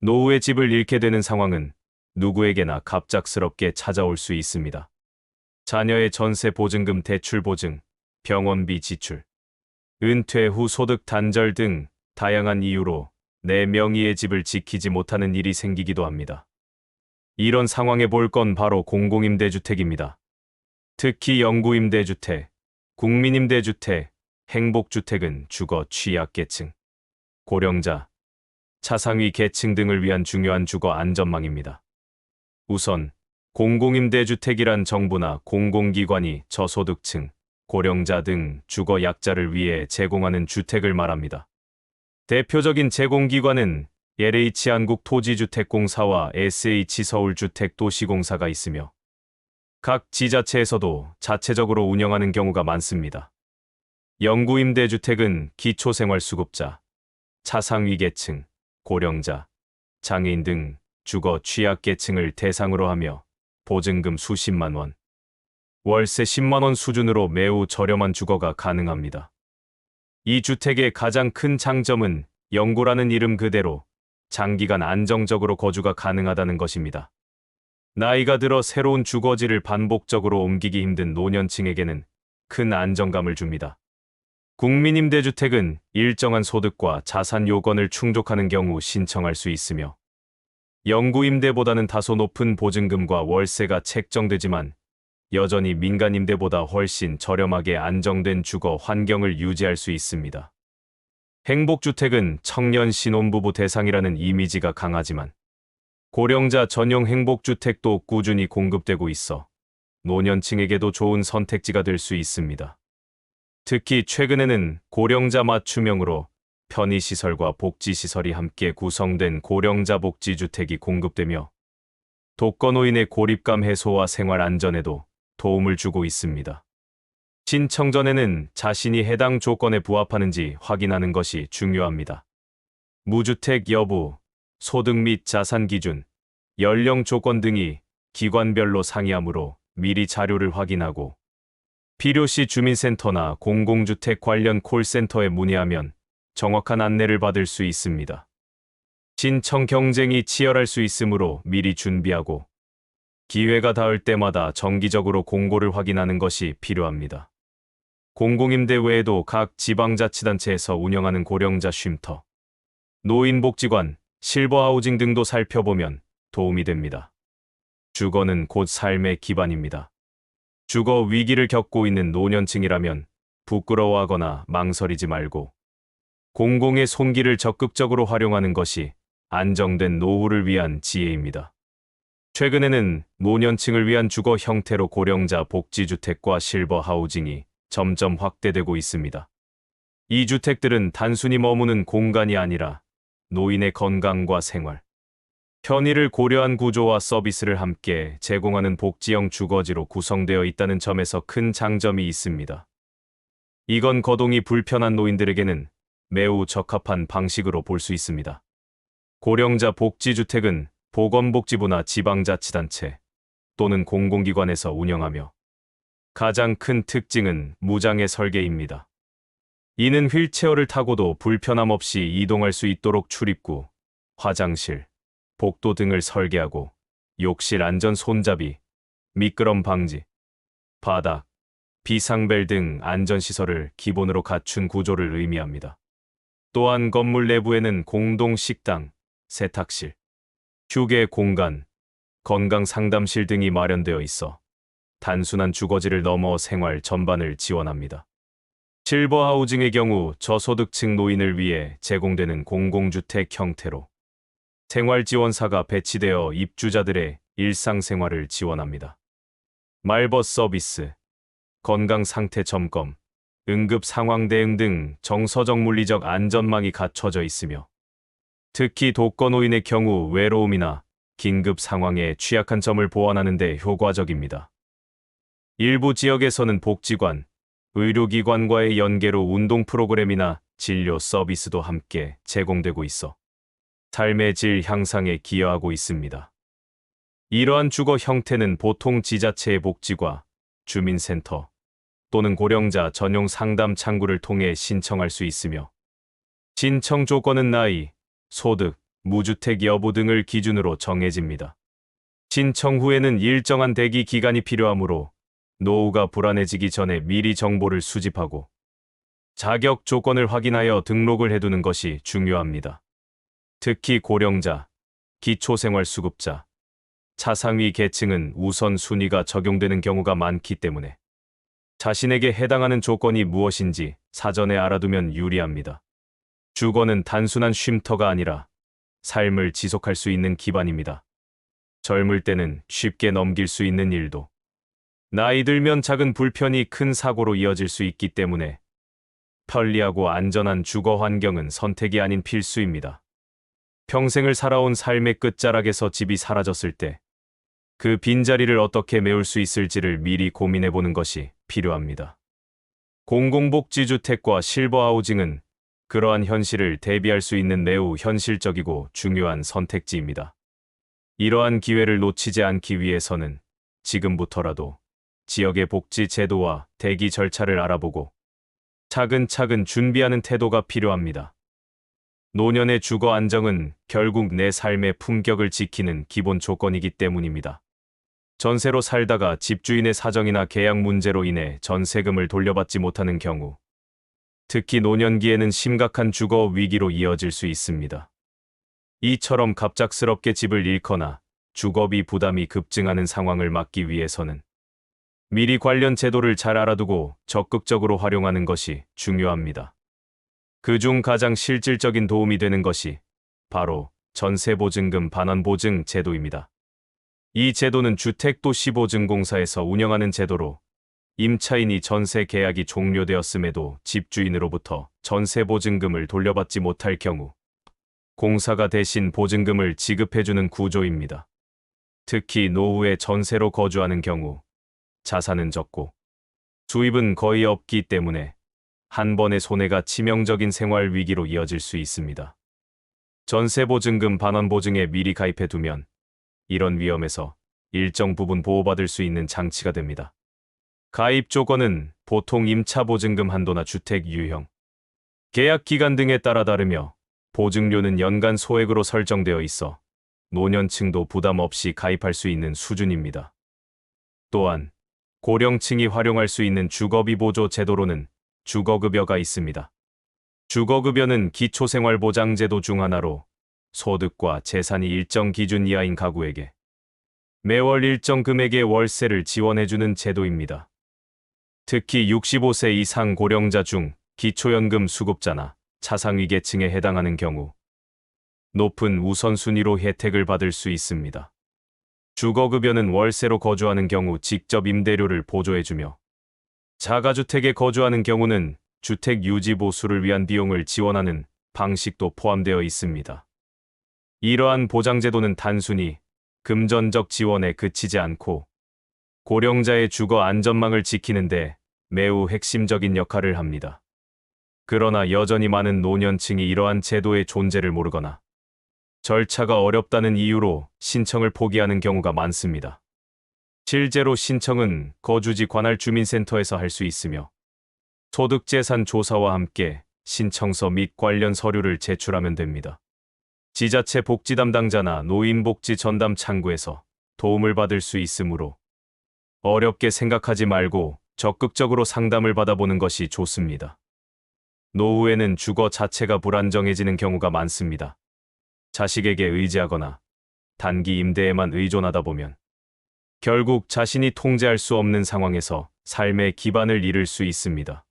노후의 집을 잃게 되는 상황은 누구에게나 갑작스럽게 찾아올 수 있습니다. 자녀의 전세 보증금 대출 보증, 병원비 지출, 은퇴 후 소득 단절 등 다양한 이유로 내 명의의 집을 지키지 못하는 일이 생기기도 합니다. 이런 상황에 볼 건 바로 공공임대주택입니다. 특히 영구임대주택, 국민임대주택, 행복주택은 주거 취약계층, 고령자, 차상위 계층 등을 위한 중요한 주거 안전망입니다. 우선 공공임대주택이란 정부나 공공기관이 저소득층, 고령자 등 주거 약자를 위해 제공하는 주택을 말합니다. 대표적인 제공기관은 LH 한국토지주택공사와 SH 서울주택도시공사가 있으며 각 지자체에서도 자체적으로 운영하는 경우가 많습니다. 영구임대주택은 기초생활수급자, 차상위계층, 고령자, 장애인 등 주거 취약계층을 대상으로 하며 보증금 수십만 원, 월세 10만 원 수준으로 매우 저렴한 주거가 가능합니다. 이 주택의 가장 큰 장점은 영구라는 이름 그대로 장기간 안정적으로 거주가 가능하다는 것입니다. 나이가 들어 새로운 주거지를 반복적으로 옮기기 힘든 노년층에게는 큰 안정감을 줍니다. 국민임대주택은 일정한 소득과 자산 요건을 충족하는 경우 신청할 수 있으며 영구임대보다는 다소 높은 보증금과 월세가 책정되지만 여전히 민간임대보다 훨씬 저렴하게 안정된 주거 환경을 유지할 수 있습니다. 행복주택은 청년 신혼부부 대상이라는 이미지가 강하지만 고령자 전용 행복주택도 꾸준히 공급되고 있어 노년층에게도 좋은 선택지가 될 수 있습니다. 특히 최근에는 고령자 맞춤형으로 편의시설과 복지시설이 함께 구성된 고령자 복지주택이 공급되며 독거노인의 고립감 해소와 생활 안전에도 도움을 주고 있습니다. 신청 전에는 자신이 해당 조건에 부합하는지 확인하는 것이 중요합니다. 무주택 여부, 소득 및 자산 기준, 연령 조건 등이 기관별로 상이하므로 미리 자료를 확인하고 필요시 주민센터나 공공주택 관련 콜센터에 문의하면 정확한 안내를 받을 수 있습니다. 신청 경쟁이 치열할 수 있으므로 미리 준비하고 기회가 닿을 때마다 정기적으로 공고를 확인하는 것이 필요합니다. 공공임대 외에도 각 지방자치단체에서 운영하는 고령자 쉼터, 노인복지관, 실버하우징 등도 살펴보면 도움이 됩니다. 주거는 곧 삶의 기반입니다. 주거 위기를 겪고 있는 노년층이라면 부끄러워하거나 망설이지 말고 공공의 손길을 적극적으로 활용하는 것이 안정된 노후를 위한 지혜입니다. 최근에는 노년층을 위한 주거 형태로 고령자 복지주택과 실버 하우징이 점점 확대되고 있습니다. 이 주택들은 단순히 머무는 공간이 아니라 노인의 건강과 생활, 편의를 고려한 구조와 서비스를 함께 제공하는 복지형 주거지로 구성되어 있다는 점에서 큰 장점이 있습니다. 이건 거동이 불편한 노인들에게는 매우 적합한 방식으로 볼 수 있습니다. 고령자 복지주택은 보건복지부나 지방자치단체 또는 공공기관에서 운영하며 가장 큰 특징은 무장의 설계입니다. 이는 휠체어를 타고도 불편함 없이 이동할 수 있도록 출입구, 화장실, 복도 등을 설계하고 욕실 안전 손잡이, 미끄럼 방지, 바닥, 비상벨 등 안전시설을 기본으로 갖춘 구조를 의미합니다. 또한 건물 내부에는 공동 식당, 세탁실, 휴게 공간, 건강 상담실 등이 마련되어 있어 단순한 주거지를 넘어 생활 전반을 지원합니다. 실버 하우징의 경우 저소득층 노인을 위해 제공되는 공공주택 형태로 생활지원사가 배치되어 입주자들의 일상생활을 지원합니다. 말벗 서비스, 건강 상태 점검, 응급 상황 대응 등 정서적 물리적 안전망이 갖춰져 있으며 특히 독거노인의 경우 외로움이나 긴급 상황에 취약한 점을 보완하는 데 효과적입니다. 일부 지역에서는 복지관, 의료기관과의 연계로 운동 프로그램이나 진료 서비스도 함께 제공되고 있어 삶의 질 향상에 기여하고 있습니다. 이러한 주거 형태는 보통 지자체의 복지과 주민센터 또는 고령자 전용 상담 창구를 통해 신청할 수 있으며 신청 조건은 나이, 소득, 무주택 여부 등을 기준으로 정해집니다. 신청 후에는 일정한 대기 기간이 필요하므로 노후가 불안해지기 전에 미리 정보를 수집하고 자격 조건을 확인하여 등록을 해두는 것이 중요합니다. 특히 고령자, 기초생활수급자, 차상위 계층은 우선 순위가 적용되는 경우가 많기 때문에 자신에게 해당하는 조건이 무엇인지 사전에 알아두면 유리합니다. 주거는 단순한 쉼터가 아니라 삶을 지속할 수 있는 기반입니다. 젊을 때는 쉽게 넘길 수 있는 일도 나이 들면 작은 불편이 큰 사고로 이어질 수 있기 때문에 편리하고 안전한 주거 환경은 선택이 아닌 필수입니다. 평생을 살아온 삶의 끝자락에서 집이 사라졌을 때 그 빈자리를 어떻게 메울 수 있을지를 미리 고민해 보는 것이 필요합니다. 공공복지주택과 실버하우징은 그러한 현실을 대비할 수 있는 매우 현실적이고 중요한 선택지입니다. 이러한 기회를 놓치지 않기 위해서는 지금부터라도 지역의 복지 제도와 대기 절차를 알아보고 차근차근 준비하는 태도가 필요합니다. 노년의 주거 안정은 결국 내 삶의 품격을 지키는 기본 조건이기 때문입니다. 전세로 살다가 집주인의 사정이나 계약 문제로 인해 전세금을 돌려받지 못하는 경우, 특히 노년기에는 심각한 주거 위기로 이어질 수 있습니다. 이처럼 갑작스럽게 집을 잃거나 주거비 부담이 급증하는 상황을 막기 위해서는 미리 관련 제도를 잘 알아두고 적극적으로 활용하는 것이 중요합니다. 그중 가장 실질적인 도움이 되는 것이 바로 전세보증금 반환보증 제도입니다. 이 제도는 주택도시보증공사에서 운영하는 제도로 임차인이 전세 계약이 종료되었음에도 집주인으로부터 전세보증금을 돌려받지 못할 경우 공사가 대신 보증금을 지급해주는 구조입니다. 특히 노후에 전세로 거주하는 경우 자산은 적고 수입은 거의 없기 때문에 한 번의 손해가 치명적인 생활 위기로 이어질 수 있습니다. 전세보증금 반환보증에 미리 가입해 두면 이런 위험에서 일정 부분 보호받을 수 있는 장치가 됩니다. 가입 조건은 보통 임차보증금 한도나 주택 유형, 계약 기간 등에 따라 다르며 보증료는 연간 소액으로 설정되어 있어 노년층도 부담 없이 가입할 수 있는 수준입니다. 또한 고령층이 활용할 수 있는 주거비 보조 제도로는 주거급여가 있습니다. 주거급여는 기초생활보장제도 중 하나로 소득과 재산이 일정 기준 이하인 가구에게 매월 일정 금액의 월세를 지원해주는 제도입니다. 특히 65세 이상 고령자 중 기초연금 수급자나 차상위 계층에 해당하는 경우 높은 우선순위로 혜택을 받을 수 있습니다. 주거급여는 월세로 거주하는 경우 직접 임대료를 보조해주며 자가주택에 거주하는 경우는 주택 유지 보수를 위한 비용을 지원하는 방식도 포함되어 있습니다. 이러한 보장제도는 단순히 금전적 지원에 그치지 않고 고령자의 주거 안전망을 지키는데 매우 핵심적인 역할을 합니다. 그러나 여전히 많은 노년층이 이러한 제도의 존재를 모르거나 절차가 어렵다는 이유로 신청을 포기하는 경우가 많습니다. 실제로 신청은 거주지 관할 주민센터에서 할 수 있으며 소득재산 조사와 함께 신청서 및 관련 서류를 제출하면 됩니다. 지자체 복지 담당자나 노인복지 전담 창구에서 도움을 받을 수 있으므로 어렵게 생각하지 말고 적극적으로 상담을 받아보는 것이 좋습니다. 노후에는 주거 자체가 불안정해지는 경우가 많습니다. 자식에게 의지하거나 단기 임대에만 의존하다 보면 결국 자신이 통제할 수 없는 상황에서 삶의 기반을 잃을 수 있습니다.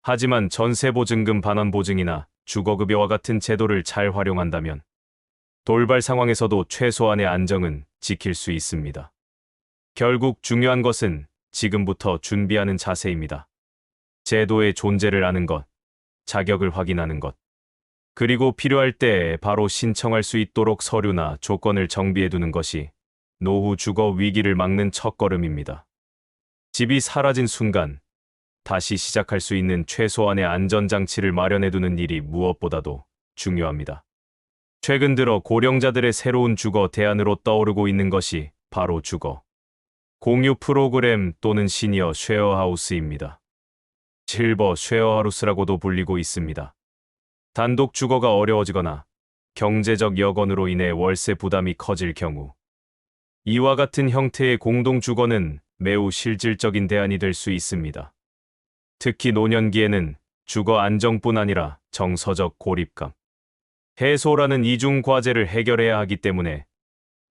하지만 전세보증금 반환보증이나 주거급여와 같은 제도를 잘 활용한다면 돌발 상황에서도 최소한의 안정은 지킬 수 있습니다. 결국 중요한 것은 지금부터 준비하는 자세입니다. 제도의 존재를 아는 것, 자격을 확인하는 것, 그리고 필요할 때 바로 신청할 수 있도록 서류나 조건을 정비해 두는 것이 노후 주거 위기를 막는 첫걸음입니다. 집이 사라진 순간 다시 시작할 수 있는 최소한의 안전장치를 마련해 두는 일이 무엇보다도 중요합니다. 최근 들어 고령자들의 새로운 주거 대안으로 떠오르고 있는 것이 바로 주거. 공유 프로그램 또는 시니어 쉐어하우스입니다. 실버 쉐어하우스라고도 불리고 있습니다. 단독 주거가 어려워지거나 경제적 여건으로 인해 월세 부담이 커질 경우 이와 같은 형태의 공동 주거는 매우 실질적인 대안이 될 수 있습니다. 특히 노년기에는 주거 안정뿐 아니라 정서적 고립감, 해소라는 이중 과제를 해결해야 하기 때문에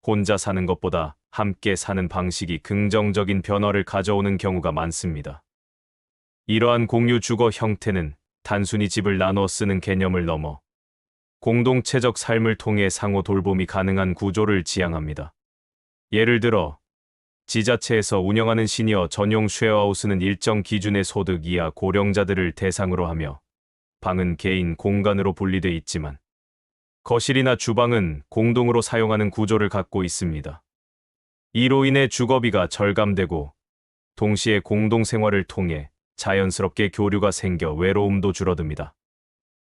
혼자 사는 것보다 함께 사는 방식이 긍정적인 변화를 가져오는 경우가 많습니다. 이러한 공유 주거 형태는 단순히 집을 나눠 쓰는 개념을 넘어 공동체적 삶을 통해 상호 돌봄이 가능한 구조를 지향합니다. 예를 들어 지자체에서 운영하는 시니어 전용 쉐어하우스는 일정 기준의 소득 이하 고령자들을 대상으로 하며 방은 개인 공간으로 분리돼 있지만 거실이나 주방은 공동으로 사용하는 구조를 갖고 있습니다. 이로 인해 주거비가 절감되고 동시에 공동생활을 통해 자연스럽게 교류가 생겨 외로움도 줄어듭니다.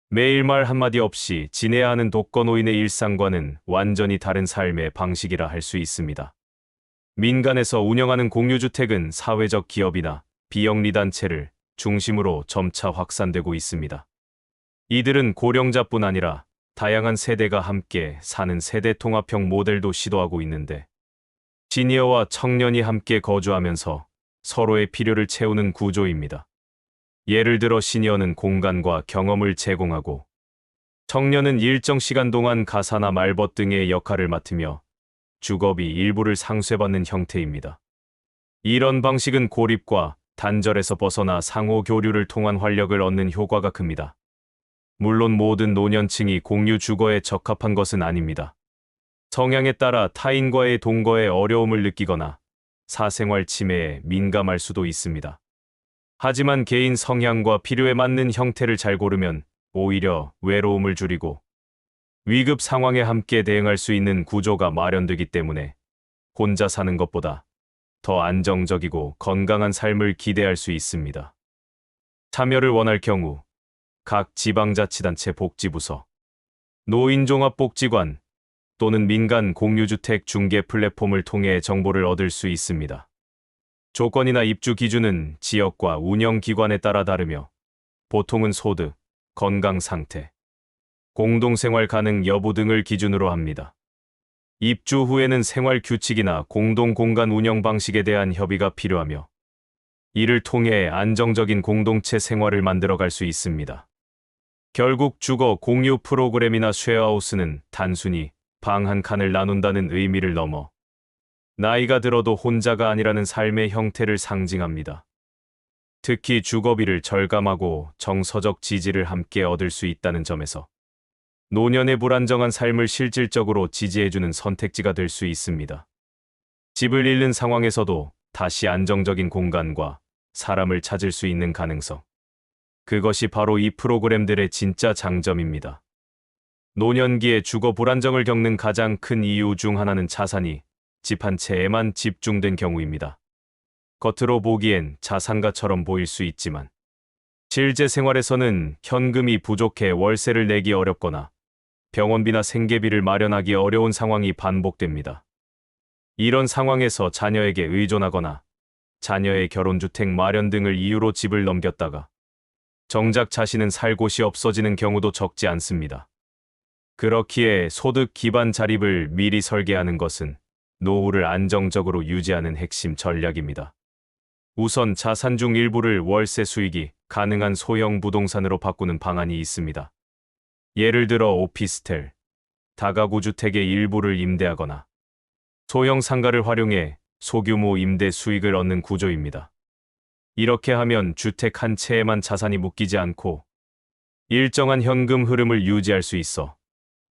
매일 말 한마디 없이 지내야 하는 독거노인의 일상과는 완전히 다른 삶의 방식이라 할 수 있습니다. 민간에서 운영하는 공유주택은 사회적 기업이나 비영리단체를 중심으로 점차 확산되고 있습니다. 이들은 고령자뿐 아니라 다양한 세대가 함께 사는 세대 통합형 모델도 시도하고 있는데 시니어와 청년이 함께 거주하면서 서로의 필요를 채우는 구조입니다. 예를 들어 시니어는 공간과 경험을 제공하고 청년은 일정 시간 동안 가사나 말벗 등의 역할을 맡으며 주거비 일부를 상쇄받는 형태입니다. 이런 방식은 고립과 단절에서 벗어나 상호 교류를 통한 활력을 얻는 효과가 큽니다. 물론 모든 노년층이 공유 주거에 적합한 것은 아닙니다. 성향에 따라 타인과의 동거에 어려움을 느끼거나 사생활 침해에 민감할 수도 있습니다. 하지만 개인 성향과 필요에 맞는 형태를 잘 고르면 오히려 외로움을 줄이고 위급 상황에 함께 대응할 수 있는 구조가 마련되기 때문에 혼자 사는 것보다 더 안정적이고 건강한 삶을 기대할 수 있습니다. 참여를 원할 경우 각 지방자치단체 복지부서, 노인종합복지관 또는 민간 공유주택 중개 플랫폼을 통해 정보를 얻을 수 있습니다. 조건이나 입주 기준은 지역과 운영기관에 따라 다르며 보통은 소득, 건강 상태, 공동생활 가능 여부 등을 기준으로 합니다. 입주 후에는 생활 규칙이나 공동 공간 운영 방식에 대한 협의가 필요하며 이를 통해 안정적인 공동체 생활을 만들어갈 수 있습니다. 결국 주거 공유 프로그램이나 쉐어하우스는 단순히 방 한 칸을 나눈다는 의미를 넘어 나이가 들어도 혼자가 아니라는 삶의 형태를 상징합니다. 특히 주거비를 절감하고 정서적 지지를 함께 얻을 수 있다는 점에서 노년의 불안정한 삶을 실질적으로 지지해주는 선택지가 될 수 있습니다. 집을 잃는 상황에서도 다시 안정적인 공간과 사람을 찾을 수 있는 가능성. 그것이 바로 이 프로그램들의 진짜 장점입니다. 노년기에 주거 불안정을 겪는 가장 큰 이유 중 하나는 자산이 집 한 채에만 집중된 경우입니다. 겉으로 보기엔 자산가처럼 보일 수 있지만 실제 생활에서는 현금이 부족해 월세를 내기 어렵거나 병원비나 생계비를 마련하기 어려운 상황이 반복됩니다. 이런 상황에서 자녀에게 의존하거나 자녀의 결혼주택 마련 등을 이유로 집을 넘겼다가 정작 자신은 살 곳이 없어지는 경우도 적지 않습니다. 그렇기에 소득 기반 자립을 미리 설계하는 것은 노후를 안정적으로 유지하는 핵심 전략입니다. 우선 자산 중 일부를 월세 수익이 가능한 소형 부동산으로 바꾸는 방안이 있습니다. 예를 들어 오피스텔, 다가구 주택의 일부를 임대하거나 소형 상가를 활용해 소규모 임대 수익을 얻는 구조입니다. 이렇게 하면 주택 한 채에만 자산이 묶이지 않고 일정한 현금 흐름을 유지할 수 있어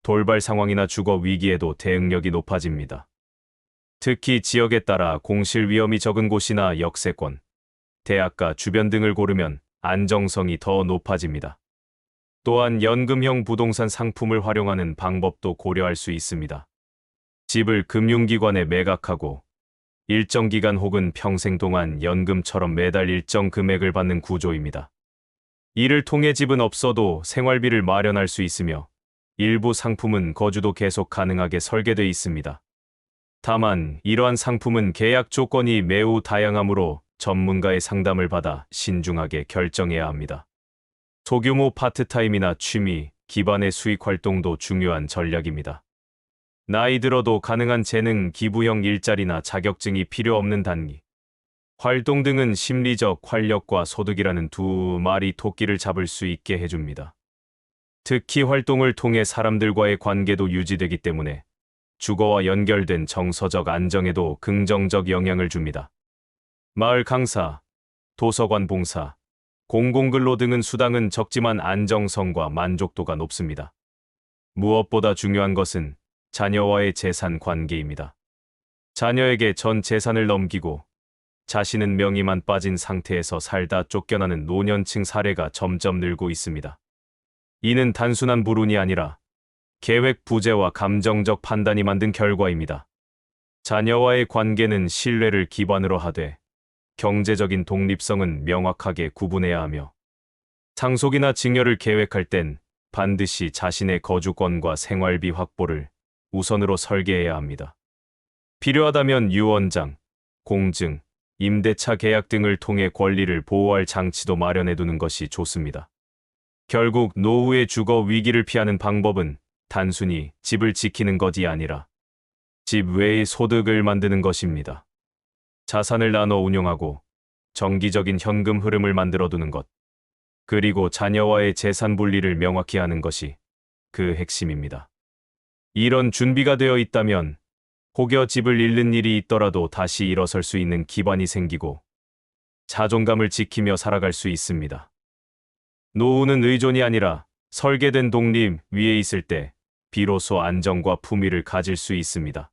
돌발 상황이나 주거 위기에도 대응력이 높아집니다. 특히 지역에 따라 공실 위험이 적은 곳이나 역세권, 대학가 주변 등을 고르면 안정성이 더 높아집니다. 또한 연금형 부동산 상품을 활용하는 방법도 고려할 수 있습니다. 집을 금융기관에 매각하고 일정 기간 혹은 평생 동안 연금처럼 매달 일정 금액을 받는 구조입니다. 이를 통해 집은 없어도 생활비를 마련할 수 있으며 일부 상품은 거주도 계속 가능하게 설계되어 있습니다. 다만 이러한 상품은 계약 조건이 매우 다양하므로 전문가의 상담을 받아 신중하게 결정해야 합니다. 소규모 파트타임이나 취미, 기반의 수익 활동도 중요한 전략입니다. 나이 들어도 가능한 재능, 기부형 일자리나 자격증이 필요 없는 단기. 활동 등은 심리적 활력과 소득이라는 두 마리 토끼를 잡을 수 있게 해줍니다. 특히 활동을 통해 사람들과의 관계도 유지되기 때문에 주거와 연결된 정서적 안정에도 긍정적 영향을 줍니다. 마을 강사, 도서관 봉사, 공공근로 등은 수당은 적지만 안정성과 만족도가 높습니다. 무엇보다 중요한 것은 자녀와의 재산 관계입니다. 자녀에게 전 재산을 넘기고 자신은 명의만 빠진 상태에서 살다 쫓겨나는 노년층 사례가 점점 늘고 있습니다. 이는 단순한 불운이 아니라 계획 부재와 감정적 판단이 만든 결과입니다. 자녀와의 관계는 신뢰를 기반으로 하되 경제적인 독립성은 명확하게 구분해야 하며 상속이나 증여를 계획할 땐 반드시 자신의 거주권과 생활비 확보를 우선으로 설계해야 합니다. 필요하다면 유언장, 공증, 임대차 계약 등을 통해 권리를 보호할 장치도 마련해 두는 것이 좋습니다. 결국 노후의 주거 위기를 피하는 방법은 단순히 집을 지키는 것이 아니라 집 외의 소득을 만드는 것입니다. 자산을 나눠 운용하고 정기적인 현금 흐름을 만들어 두는 것, 그리고 자녀와의 재산 분리를 명확히 하는 것이 그 핵심입니다. 이런 준비가 되어 있다면 혹여 집을 잃는 일이 있더라도 다시 일어설 수 있는 기반이 생기고 자존감을 지키며 살아갈 수 있습니다. 노후는 의존이 아니라 설계된 독립 위에 있을 때 비로소 안정과 품위를 가질 수 있습니다.